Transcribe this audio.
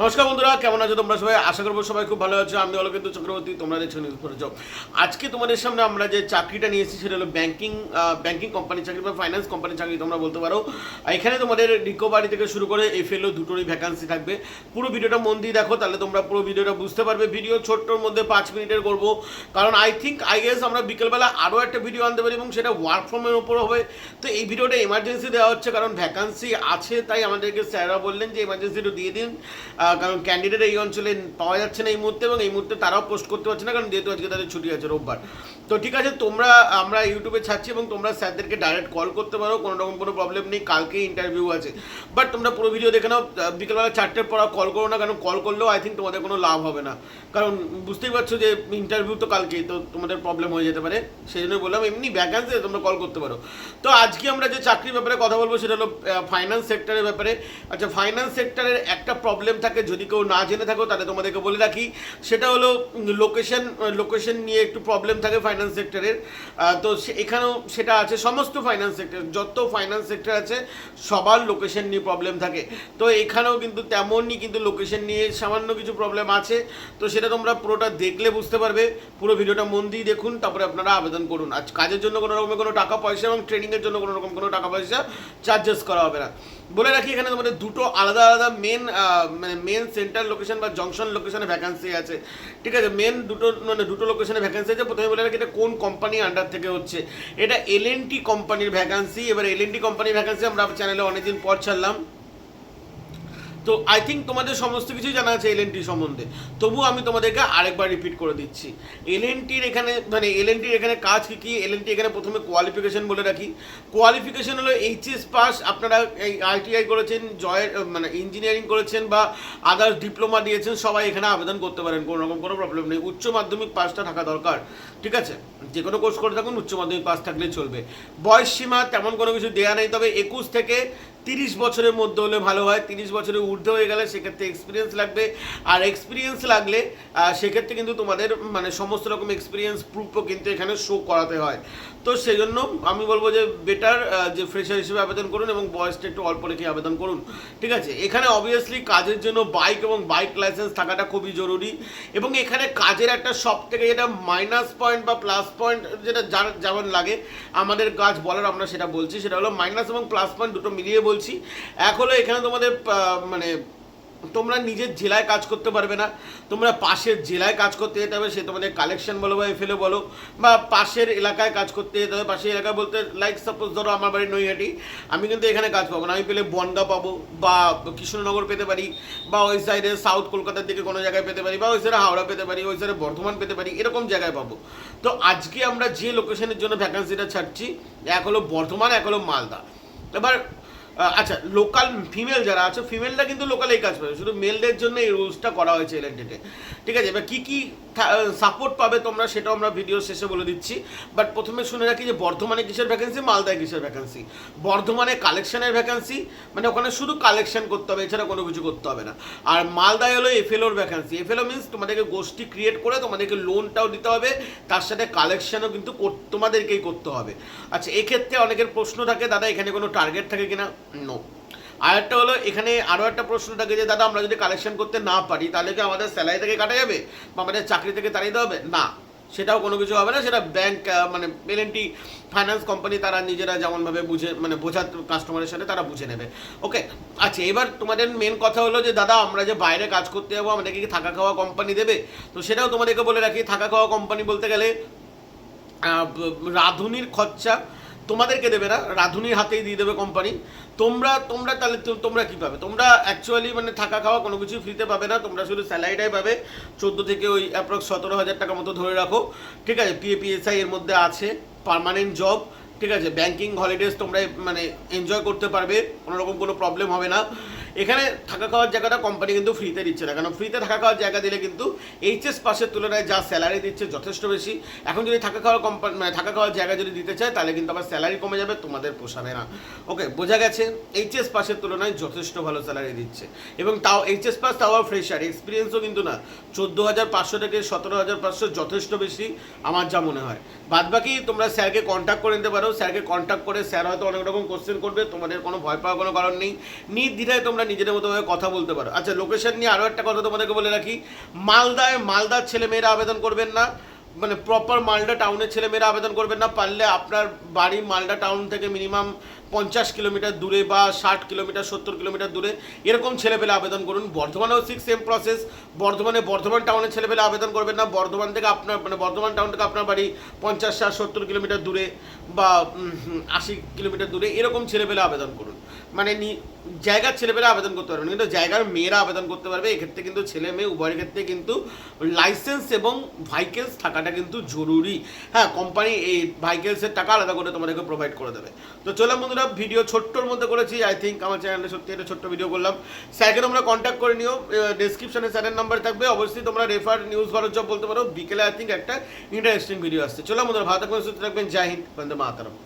নমস্কার বন্ধুরা, কেমন আছো তোমরা সবাই? আশা করব সবাই খুব ভালো আছো। আমি অলকেন্দু চক্রবর্তী, তোমরা দেখছ নিউজ করে যাও আজকে তোমাদের সামনে আমরা যে চাকরিটা নিয়ে এসেছি, সেটা হলো ব্যাঙ্কিং ব্যাঙ্কিং কোম্পানির চাকরি বা ফাইন্যান্স কোম্পানির চাকরি, তোমরা বলতে পারো। এখানে তোমাদের রিকভারি থেকে শুরু করে এফএলও দুটোরই ভ্যাকান্সি থাকবে। পুরো ভিডিওটা মন দিয়ে দেখো, তাহলে তোমরা পুরো ভিডিওটা বুঝতে পারবে। ভিডিও ছোট্টর মধ্যে পাঁচ মিনিটের করব কারণ আই থিঙ্ক আই গেস আমরা বিকেলবেলা আরও একটা ভিডিও আনতে পারি এবং সেটা ওয়ার্ক ফ্রমের উপর হবে। তো এই ভিডিওটা এমার্জেন্সি দেওয়া হচ্ছে, কারণ ভ্যাকান্সি আছে, তাই আমাদেরকে স্যাররা বললেন যে এমার্জেন্সিটা দিয়ে দিন। কারণ ক্যান্ডিডেট এই অঞ্চলে পাওয়া যাচ্ছে না এই মুহূর্তে এবং এই মুহূর্তে তারাও পোস্ট করতে পারছে না, কারণ যেহেতু আজকে তাদের ছুটি আছে রোববার। তো ঠিক আছে, তোমরা, আমরা ইউটিউবে ছাড়ছি এবং তোমরা স্যারদেরকে ডাইরেক্ট কল করতে পারো, কোনো রকম কোনো প্রবলেম নেই, কালকে ইন্টারভিউ আছে। বাট তোমরা পুরো ভিডিও দেখে নাও বিকেলবেলা চারটের পর কল করো না কারণ কল করলেও আই থিঙ্ক তোমাদের কোনো লাভ হবে না। কারণ বুঝতেই পারছ যে ইন্টারভিউ তো কালকেই, তো তোমাদের প্রবলেম হয়ে যেতে পারে। সেই জন্য বললাম, এমনি ভ্যাকান্সি তোমরা কল করতে পারো। তো আজকে আমরা যে চাকরির ব্যাপারে কথা বলব, সেটা হলো ফাইন্যান্স সেক্টরের ব্যাপারে। আচ্ছা ফাইন্যান্স সেক্টরের একটা প্রবলেম থাকে যদি কেউ না জেনে থাকো, তাহলে তোমাদেরকে বলে রাখি। সেটা হলো লোকেশন লোকেশন নিয়ে একটু প্রবলেম থাকে ফাইন্যান্স সেক্টরের তো এখানেও সেটা আছে, সমস্ত ফাইন্যান্স সেক্টর যত ফাইন্যান্স সেক্টর আছে, সবার লোকেশন নিয়ে প্রবলেম থাকে। তো এখানেও কিন্তু তেমনই কিন্তু লোকেশন নিয়ে সামান্য কিছু প্রবলেম আছে। তো সেটা তোমরা পুরোটা দেখলে বুঝতে পারবে। পুরো ভিডিওটা মন দিয়ে দেখুন, তারপরে আপনারা আবেদন করুন। আজ কাজের জন্য কোনো রকমের কোনো টাকা পয়সা এবং ট্রেনিংয়ের জন্য কোনো রকম কোনো টাকা পয়সা চার্জেস করা হবে না। বলে রাখি, এখানে তোমাদের দুটো আলাদা আলাদা মেন মানে মেন সেন্টার লোকেশন বা জংশন লোকেশনে ভ্যাকান্সি আছে। ঠিক আছে মেন দুটো মানে দুটো লোকেশনে ভ্যাকান্সি আছে। প্রথমে বলে রাখি এটা কোন কোম্পানি আন্ডার থেকে হচ্ছে। এটা এল কোম্পানির ভ্যাকান্সি এবার এল কোম্পানির ভ্যাকান্সি আমরা চ্যানেলে অনেকদিন পর ছাড়লাম। তো আই থিঙ্ক তোমাদের সমস্ত কিছুই জানা আছে এল সম্বন্ধে। তবু আমি তোমাদেরকে আরেকবার রিপিট করে দিচ্ছি। এল এখানে মানে এল এখানে কাজ কী কী? এল এখানে প্রথমে কোয়ালিফিকেশন বলে রাখি। কোয়ালিফিকেশন হলো এইচএস পাস আপনারা এই আইটিআই করেছেন, জয়ের মানে ইঞ্জিনিয়ারিং করেছেন বা আদার্স ডিপ্লোমা দিয়েছেন, সবাই এখানে আবেদন করতে পারেন, কোনো রকম কোনো প্রবলেম নেই। উচ্চ মাধ্যমিক পাসটা থাকা দরকার, ঠিক আছে? যে কোনো কোর্স করে থাকুন, উচ্চ মাধ্যমিক পাস থাকলে চলবে। বয়স সীমা তেমন কোনো কিছু দেওয়া নেই, তবে একুশ থেকে তিরিশ বছরের মধ্যে হলে ভালো হয়, তিরিশ বছরের ঊর্ধ্বে হয়ে গেলে সেক্ষেত্রে এক্সপিরিয়েন্স লাগবে। আর এক্সপিরিয়েন্স লাগলে সেক্ষেত্রে কিন্তু তোমাদের মানে সমস্ত রকম এক্সপিরিয়েন্স প্রুফও কিন্তু এখানে শো করাতে হয়। তো সেই জন্য আমি বলব যে বেটার যে ফ্রেশার হিসেবে আবেদন করুন এবং বয়সটা একটু অল্প রেখে আবেদন করুন। ঠিক আছে? এখানে অবভিয়াসলি কাজের জন্য বাইক এবং বাইক লাইসেন্স থাকাটা খুবই জরুরি এবং এখানে কাজের একটা সব থেকে যেটা মাইনাস পয়েন্ট বা প্লাস পয়েন্ট যেটা যার, যেমন লাগে, আমাদের কাজ বলার আমরা সেটা বলছি, সেটা হলো মাইনাস এবং প্লাস পয়েন্ট দুটো মিলিয়ে এক হলো এখানে তোমাদের মানে তোমরা নিজের জেলায় কাজ করতে পারবে না। তোমরা পাশের জেলায় কাজ করতে যেতে হবে, সে তোমাদের কালেকশন বলো বা এফএলও বলো, বা পাশের এলাকায় কাজ করতে যেতে হবে। পাশের এলাকায় বলতে লাইক সাপোজ ধরো আমার বাড়ি নৈহাটি, আমি কিন্তু এখানে কাজ পাবো না। আমি পেলে বনগা পাবো, বা কৃষ্ণনগর পেতে পারি, বা ওই সাইডে সাউথ কলকাতার দিকে কোনো জায়গায় পেতে পারি, বা ওই সাইডে হাওড়া পেতে পারি, ওই সাইডে বর্ধমান পেতে পারি, এরকম জায়গায় পাবো। তো আজকে আমরা যে লোকেশনের জন্য ভ্যাকান্সিটা ছাড়ছি, এক হলো বর্ধমান, এক হলো মালদা। এবার আচ্ছা লোকাল ফিমেল যারা আছে ফিমেলরা কিন্তু লোকালেই কাজ পাবে শুধু মেলদের জন্য এই রুলসটা করা হয়েছে এলএনটিতে ঠিক আছে? এবার কী কী সাপোর্ট পাবে তোমরা সেটাও আমরা ভিডিও শেষে বলে দিচ্ছি। বাট প্রথমে শুনে রাখি যে বর্ধমানে কিসের ভ্যাকেন্সি মালদায় কিসের ভ্যাকেন্সি বর্ধমানে কালেকশনের ভ্যাকেন্সি মানে ওখানে শুধু কালেকশন করতে হবে, এছাড়া কোনো কিছু করতে হবে না। আর মালদায় হলো এফএলওর ভ্যাকেন্সি এফএলও মিনস তোমাদেরকে গোষ্ঠী ক্রিয়েট করে তোমাদেরকে লোনটাও দিতে হবে, তার সাথে কালেকশনও কিন্তু তোমাদেরকেই করতে হবে। আচ্ছা এক্ষেত্রে অনেকের প্রশ্ন থাকে, দাদা, এখানে কোনো টার্গেট থাকে কিনা? নো আর একটা হলো, এখানে আরও একটা প্রশ্ন থাকে যে, দাদা, আমরা যদি কালেকশন করতে না পারি, তাহলে কি আমাদের স্যালারি থেকে কাটা যাবে? বা আমাদের চাকরি থেকে তাড়িয়ে দেওয়া হবে? না, সেটাও কোনো কিছু হবে না। সেটা ব্যাংক মানে এলএনটি ফাইন্যান্স কোম্পানি তারা নিজেরা যেমনভাবে বুঝে মানে বোঝার কাস্টমারের সাথে তারা বুঝে নেবে। ওকে আচ্ছা এবার তোমাদের মেন কথা হলো যে, দাদা, আমরা যে বাইরে কাজ করতে যাব, আমাদেরকে কি থাকা খাওয়া কোম্পানি দেবে? তো সেটাও তোমাদেরকে বলে রাখি। থাকা খাওয়া কোম্পানি বলতে গেলে রাঁধুনির খরচা তোমাদেরকে দেবে না, রাঁধুনির হাতেই দিয়ে দেবে কোম্পানি তোমরা তোমরা তাহলে তোমরা কী পাবে? তোমরা অ্যাকচুয়ালি মানে থাকা খাওয়া কোনো কিছুই ফ্রিতে পাবে না, তোমরা শুধু স্যালারিটাই পাবে। চোদ্দ থেকে ওই অ্যাপ্রক্স সতেরো হাজার টাকা মতো ধরে রাখো। ঠিক আছে? পিএপিএসআই এর মধ্যে আছে পারমানেন্ট জব ঠিক আছে? ব্যাংকিং হলিডেজ তোমরা মানে এনজয় করতে পারবে কোনো রকম কোনো প্রবলেম হবে না। এখানে থাকা খাওয়ার জায়গাটা কোম্পানি কিন্তু ফ্রিতে দিচ্ছে না। কারণ ফ্রিতে থাকা খাওয়ার জায়গা দিলে কিন্তু এইচএস পাসের তুলনায় যা স্যালারি দিচ্ছে যথেষ্ট বেশি। এখন যদি থাকা খাওয়ার কোম্পানি মানে থাকা খাওয়ার জায়গা যদি দিতে চায়, তাহলে কিন্তু আবার স্যালারি কমে যাবে, তোমাদের পোষাবে না। ওকে বোঝা গেছে এইচএস পাসের তুলনায় যথেষ্ট ভালো স্যালারি দিচ্ছে। এবং তাও এইচএস পাস তাও ফ্রেশার এক্সপিরিয়েন্সও কিন্তু না। চোদ্দ হাজার পাঁচশো থেকে সতেরো হাজার পাঁচশো যথেষ্ট বেশি, আমার যা মনে হয়। বাদ বাকি তোমরা স্যারকে কন্ট্যাক্ট করে নিতে পারো। স্যারকে কন্ট্যাক্ট করে স্যার হয়তো অনেক রকম কোশ্চেন করবে, তোমাদের কোনো ভয় পাওয়ার কোনো কারণ নেই। নির্দ্বিধায় তোমরা নিজেদের মতো কথা বলতে পারো। আচ্ছা লোকেশন নিয়ে আরও একটা কথা তোমাদেরকে বলে রাখি। মালদায়, মালদার ছেলে মেয়েরা আবেদন করবেন না। মানে প্রপার মালদা টাউনের ছেলেমেয়েরা আবেদন করবেন না। পারলে আপনার বাড়ি মালদা টাউন থেকে মিনিমাম পঞ্চাশ কিলোমিটার দূরে বা ষাট কিলোমিটার, সত্তর কিলোমিটার দূরে এরকম ছেলেপেলে আবেদন করুন। বর্ধমানেও ঠিক সেম প্রসেস বর্ধমানে বর্ধমান টাউনের ছেলেপেলে আবেদন করবেন না। বর্ধমান থেকে আপনার মানে বর্ধমান টাউন থেকে আপনার বাড়ি পঞ্চাশ ষাট, সত্তর কিলোমিটার দূরে বা আশি কিলোমিটার দূরে এরকম ছেলেপেলে আবেদন করুন। মানে জায়গার ছেলেমেয়েরা আবেদন করতে পারবেন কিন্তু জায়গার মেয়েরা আবেদন করতে পারবে, এক্ষেত্রে কিন্তু ছেলে মেয়ে, উভয়ের ক্ষেত্রে কিন্তু লাইসেন্স এবং ভাইকেলস থাকাটা কিন্তু জরুরি। হ্যাঁ কোম্পানি এই ভাইকেলসের টাকা আলাদা করে তোমাদেরকে প্রোভাইড করে দেবে। তো চলো বন্ধুরা ভিডিও ছোট্টর মধ্যে করেছি আই থিঙ্ক আমার চ্যানেলে সত্যি একটা ছোট্ট ভিডিও করলাম। স্যারকে তোমরা কন্ট্যাক্ট করে নিও ডিসক্রিপশনে স্যারের নাম্বার থাকবে, অবশ্যই তোমরা রেফার নিউজ ভারত জব বলতে পারো। বিকেলে আই থিঙ্ক একটা ইন্টারেস্টিং ভিডিও আসছে। চলো বন্ধুরা, ভালো থাকবেন, সুস্থ থাকবেন, জয় হিন্দ, বন্দে মাতারম।